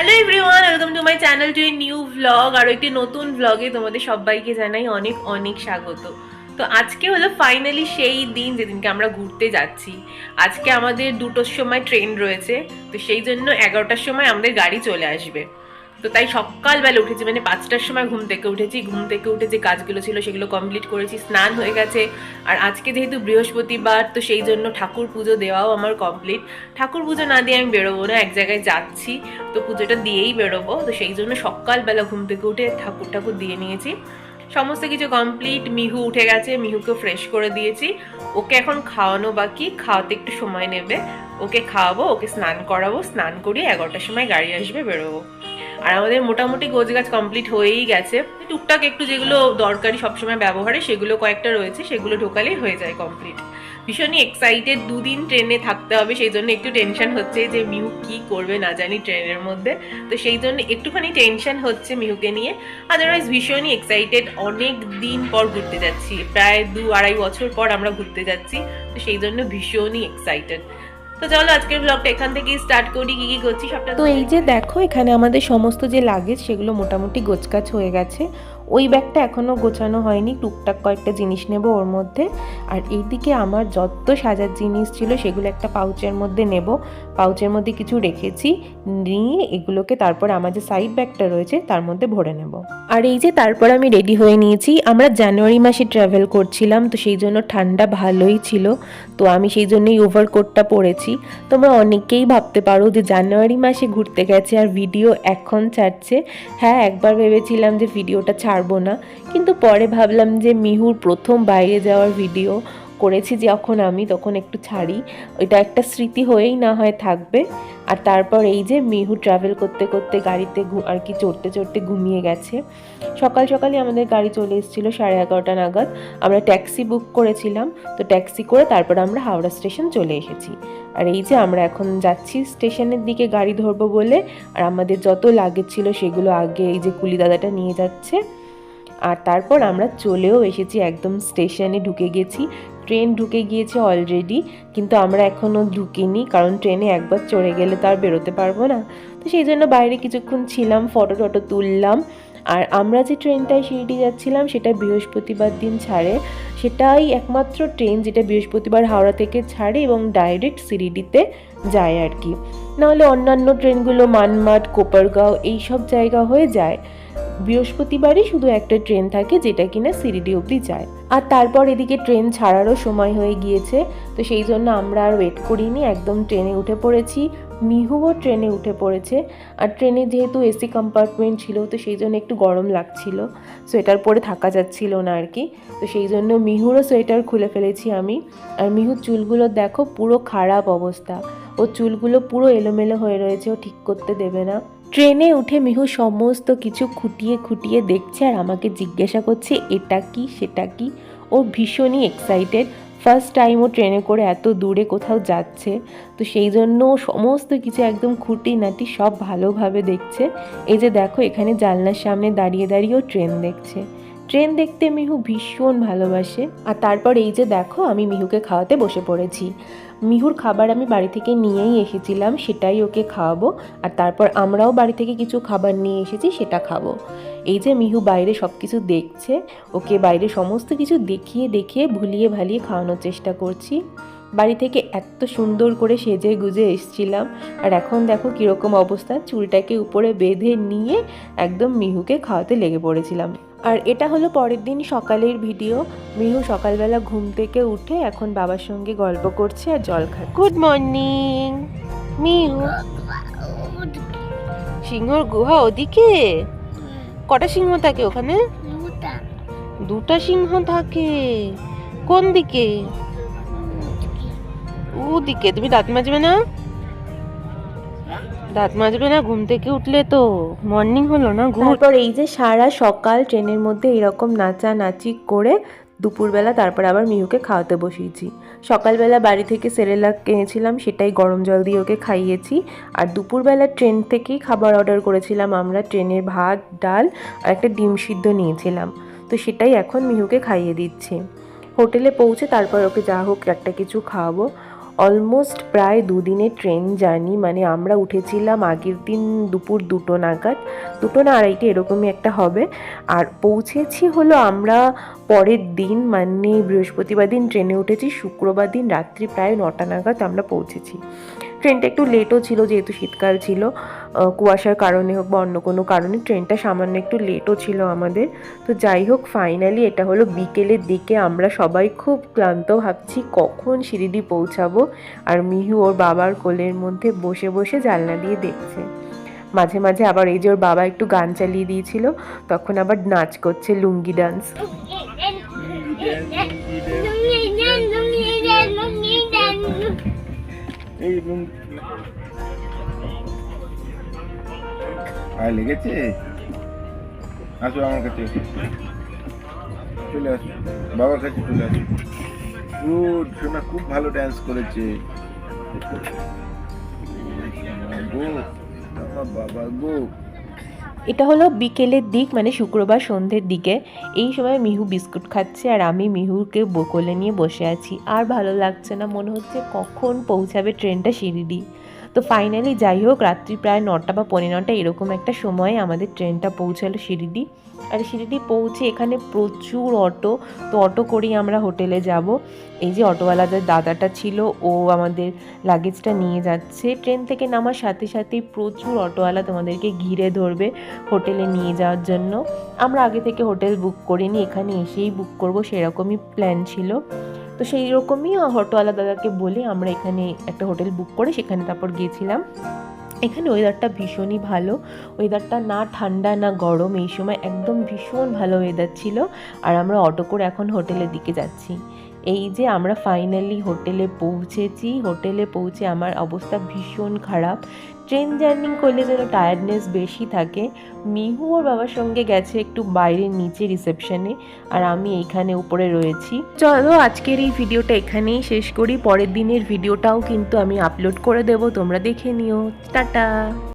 Hello everyone welcome to my channel to a new vlog আর একটি নতুন ভ্লগে তোমাদের সবাইকে জানাই অনেক অনেক স্বাগত। তো আজকে হলো ফাইনালি সেই দিন যেদিনকে আমরা ঘুরতে যাচ্ছি। আজকে আমাদের দুটোর সময় ট্রেন রয়েছে, তো সেই জন্য এগারোটার সময় আমাদের গাড়ি চলে আসবে। তো তাই সকালবেলা উঠেছি মানে পাঁচটার সময় ঘুম থেকে উঠেছি। ঘুম থেকে উঠে যে কাজগুলো ছিল সেগুলো কমপ্লিট করেছি, স্নান হয়ে গেছে। আর আজকে যেহেতু বৃহস্পতিবার, তো সেই জন্য ঠাকুর পুজো দেওয়াও আমার কমপ্লিট ঠাকুর পুজো না দিয়ে আমি বেরোবো না, এক জায়গায় যাচ্ছি। তো পুজোটা দিয়েই বেরোবো, তো সেই জন্য সকালবেলা ঘুম থেকে উঠে ঠাকুর ঠাকুর দিয়ে নিয়েছি। সমস্ত কিছু কমপ্লিট মিহু উঠে গেছে, মিহুকে ফ্রেশ করে দিয়েছি। ওকে এখন খাওয়ানো বাকি, খাওয়াতে একটু সময় নেবে। ওকে খাওয়াবো, ওকে স্নান করাবো, স্নান করিয়ে এগারোটার সময় গাড়ি আসবে, বেরোবো। আর আমাদের মোটামুটি গোজ গাছ কমপ্লিট হয়েই গেছে। টুকটাক একটু যেগুলো দরকারি সবসময় ব্যবহারে, সেগুলো কয়েকটা রয়েছে, সেগুলো ঢোকালেই হয়ে যায় কমপ্লিট ভীষণই এক্সাইটেড দুদিন ট্রেনে থাকতে হবে, সেই জন্য একটু টেনশন হচ্ছে যে মিহু কি করবে না জানি ট্রেনের মধ্যে। তো সেই জন্য একটুখানি টেনশন হচ্ছে মিহুকে নিয়ে। আদারওয়াইজ ভীষণই এক্সাইটেড অনেক দিন পর ঘুরতে যাচ্ছি। প্রায় দু আড়াই বছর পর আমরা ঘুরতে যাচ্ছি। তো সেই জন্য ভীষণই এক্সাইটেড তো চলো আজকের ব্লগটা এখান থেকেই স্টার্ট করি কি কি করছি সবটা তো এই যে দেখো এখানে আমাদের সমস্ত যে লাগেজ সেগুলো মোটামুটি গোছগাছ হয়ে গেছে। ওই ব্যাগটা এখনও গোছানো হয়নি, টুকটাক কয়েকটা জিনিস নেব ওর মধ্যে। আর এইদিকে আমার যত সাজার জিনিস ছিল সেগুলো একটা পাউচের মধ্যে নেব। পাউচের মধ্যে কিছু রেখেছি, নিয়ে এগুলোকে তারপর আমার যে সাইড ব্যাগটা রয়েছে তার মধ্যে ভরে নেব। আর এই যে তারপর আমি রেডি হয়ে নিয়েছি, আমরা জানুয়ারি মাসে ট্রাভেল করছিলাম, তো সেই জন্য ঠান্ডা ভালোই ছিল। তো আমি সেই জন্যই ওভারকোটটা পরেছি। তোমরা অনেকেই ভাবতে পারো যে জানুয়ারি মাসে ঘুরতে গেছে আর ভিডিও এখন ছাড়ছে। হ্যাঁ একবার ভেবেছিলাম যে ভিডিওটা ছাড়বো না। কিন্তু পরে ভাবলাম যে মিহুর প্রথম বাইরে যাওয়ার ভিডিও করেছি যখন আমি, তখন একটু ছাড়ি। এটা একটা স্মৃতি হয়েই না হয় থাকবে। আর তারপর এই যে মিহু ট্রাভেল করতে করতে গাড়িতে আর কি চড়তে চড়তে ঘুমিয়ে গেছে। সকাল সকালই আমাদের গাড়ি চলে এসেছিল সাড়ে এগারোটা নাগাদ। আমরা ট্যাক্সি বুক করেছিলাম। তো ট্যাক্সি করে তারপর আমরা হাওড়া স্টেশন চলে এসেছি। আর এই যে আমরা এখন যাচ্ছি স্টেশনের দিকে গাড়ি ধরবো বলে। আর আমাদের যত লাগেজ ছিল সেগুলো আগে এই যে কুলি দাদাটা নিয়ে যাচ্ছে। আর তারপর আমরা চলেও এসেছি, একদম স্টেশনে ঢুকে গেছি। ট্রেন ঢুকে গিয়েছে অলরেডি কিন্তু আমরা এখনও ঢুকিনি, কারণ ট্রেনে একবার চড়ে গেলে তো আর বেরোতে পারব না। তো সেই জন্য বাইরে কিছুক্ষণ ছিলাম, ফটো টটো তুললাম। আর আমরা যে ট্রেনটায় শিরডি যাচ্ছিলাম, সেটা বৃহস্পতিবার দিন ছাড়ে। সেটাই একমাত্র ট্রেন যেটা বৃহস্পতিবার হাওড়া থেকে ছাড়ে এবং ডাইরেক্ট সিরিডিতে যায় আর কি। নাহলে অন্যান্য ট্রেনগুলো মানমাড কোপারগাঁও, এইসব জায়গা হয়ে যায়। বৃহস্পতিবারই শুধু একটা ট্রেন থাকে যেটা কিনা সিরিডি অবধি যায়। আর তারপর এদিকে ট্রেন ছাড়ারও সময় হয়ে গিয়েছে, তো সেই জন্য আমরা আর ওয়েট করিনি, একদম ট্রেনে উঠে পড়েছি, মিহুও ট্রেনে উঠে পড়েছে। আর ট্রেনে যেহেতু এসি কম্পার্টমেন্ট ছিল, তো সেই জন্য একটু গরম লাগছিল সোয়েটার পরে থাকা যাচ্ছিল না আর কি। তো সেই জন্য মিহুরও সোয়েটার খুলে ফেলেছি আমি। আর মিহুর চুলগুলো দেখো পুরো খারাপ অবস্থা ও চুলগুলো পুরো এলোমেলো হয়ে রয়েছে, ও ঠিক করতে দেবে না। ট্রেনে উঠে মিহু সমস্ত কিছু খুঁটিয়ে খুঁটিয়ে দেখছে আর আমাকে জিজ্ঞাসা করছে, এটা কি? সেটা কি? ও ভীষণই এক্সাইটেড ফার্স্ট টাইম ও ট্রেনে করে এত দূরে কোথাও যাচ্ছে, তো সেই জন্য সমস্ত কিছু একদম খুঁটি নাটি সব ভালোভাবে দেখছে। এই যে দেখো, এখানে জানলার সামনে দাঁড়িয়ে দাঁড়িয়েও ট্রেন দেখছে। ট্রেন দেখতে মিহু ভীষণ ভালোবাসে। আর তারপর এই যে দেখো, আমি মিহুকে খাওয়াতে বসে পড়েছি। মিহুর খাবার আমি বাড়ি থেকে নিয়েই এসেছিলাম, সেটাই ওকে খাওয়াবো। আর তারপর আমরাও বাড়ি থেকে কিছু খাবার নিয়ে এসেছি, সেটা খাব। এই যে মিহু বাইরে সব কিছু দেখছে, ওকে বাইরে সমস্ত কিছু দেখিয়ে দেখিয়ে, ভুলিয়ে ভালিয়ে খাওয়ানোর চেষ্টা করছি। বাড়ি থেকে এত সুন্দর করে সেজে গুজে এসছিলাম। আর এখন দেখো কীরকম অবস্থা, চুলটাকে উপরে বেঁধে নিয়ে একদম মিহুকে খাওয়াতে লেগে পড়েছিলাম। আর এটা হলো পরের দিন সকালের ভিডিও। মিহু সকালবেলা ঘুম থেকে উঠে এখন বাবার সঙ্গে গল্প করছে আর জল খাচ্ছে। Good morning Mihu. সিংহর গুহা ওদিকে? কটা সিংহ থাকে ওখানে? দুটা। সিংহ থাকে। কোন দিকে? ওদিকে। তুমি দাঁত মাজবে না? দাঁত মাজবে না, ঘুম থেকে উঠলে তো মর্নিং হলো না ঘুম। তারপর এই যে সারা সকাল ট্রেনের মধ্যে এরকম নাচা নাচি করে দুপুরবেলা তারপর আবার মিহুকে খাওয়াতে বসিয়েছি। সকালবেলা বাড়ি থেকে সেরেলাক কিনেছিলাম, সেটাই গরম জল দিয়ে ওকে খাইয়েছি। আর দুপুরবেলা ট্রেন থেকেই খাবার অর্ডার করেছিলাম আমরা, ট্রেনের ভাত, ডাল আর একটা ডিম সিদ্ধ নিয়েছিলাম। তো সেটাই এখন মিহুকে খাইয়ে দিচ্ছি। হোটেলে পৌঁছে তারপর ওকে যা হোক একটা কিছু খাওয়াবো। অলমোস্ট প্রায় দুদিনের ট্রেন জার্নি মানে আমরা উঠেছিলাম আগের দিন দুপুর দুটো নাগাদ। দুটো না আড়াইটে এরকমই একটা হবে। আর পৌঁছেছি হলো আমরা পরের দিন মানে বৃহস্পতিবার দিন ট্রেনে উঠেছি, শুক্রবার দিন রাত্রি প্রায় নটা নাগাদ আমরা পৌঁছেছি। ট্রেনটা একটু লেটও ছিল যেহেতু শীতকাল ছিল কুয়াশার কারণে হোক বা অন্য কোনো কারণে ট্রেনটা সামান্য একটু লেটও ছিল আমাদের তো যাই হোক ফাইনালি এটা হলো বিকেলের দিকে আমরা সবাই খুব ক্লান্ত ভাবছি কখন শিরিডি পৌঁছাবো আর মিহু ওর বাবার কোলের মধ্যে বসে বসে জানলা দিয়ে দেখছে মাঝে মাঝে আবার এই যে ওর বাবা একটু গান চালিয়ে দিয়েছিল তখন আবার নাচ করছে লুঙ্গি ডান্স আর লেগেছে? আসো আমার কাছে চলে আসো। বাবার কাছে চলে আসো। গুড, সোনা খুব ভালো ডান্স করেছে। গো, বাবা গো। এটা হলো বিকেলের দিক মানে শুক্রবার সন্ধ্যের দিকে। এই সময় মিহু বিস্কুট খাচ্ছে আর আমি মিহুকে কোলে নিয়ে বসে আছি। আর ভালো লাগছে না, মনে হচ্ছে কখন পৌঁছাবে ট্রেনটা শিরিডি তো ফাইনালি যাই হোক, রাত্রি প্রায় নটা বা পৌনে নটা এরকম একটা সময় আমাদের ট্রেনটা পৌঁছালো শিরিডি। আর শিরিডি পৌঁছে এখানে প্রচুর অটো, তো অটো করেই আমরা হোটেলে যাব। এই যে অটোওয়ালাদের দাদাটা ছিল, ও আমাদের লাগেজটা নিয়ে যাচ্ছে। ট্রেন থেকে নামার সাথে সাথেই প্রচুর অটোওয়ালা তোমাদেরকে ঘিরে ধরবে হোটেলে নিয়ে যাওয়ার জন্য। আমরা আগে থেকে হোটেল বুক করিনি, এখানে এসেই বুক করব, সেরকমই প্ল্যান ছিল। তো সেই রকমই অটোওয়ালা দাদাকে বলে আমরা এখানে একটা হোটেল বুক করে সেখানে তারপর গিয়েছিলাম। এখানে ওয়েদারটা ভীষণই ভালো। ওয়েদারটা না ঠান্ডা, না গরম, এই সময় একদম ভীষণ ভালো ওয়েদার ছিল। আর আমরা অটো করে এখন হোটেলের দিকে যাচ্ছি। এই যে আমরা ফাইনালি হোটেলে পৌঁছেছি, হোটেলে পৌঁছে আমার অবস্থা ভীষণ খারাপ। ট্রেন জার্নিং করলে যেন টায়ার্ডনেস বেশি থাকে। মিহু ওর বাবার সঙ্গে গেছে একটু বাইরের নিচে রিসেপশনে আর আমি এখানে উপরে রয়েছি। চলো আজকের এই ভিডিওটা এখানেই শেষ করি। পরের দিনের ভিডিওটাও কিন্তু আমি আপলোড করে দেব, তোমরা দেখে নিও। টাটা!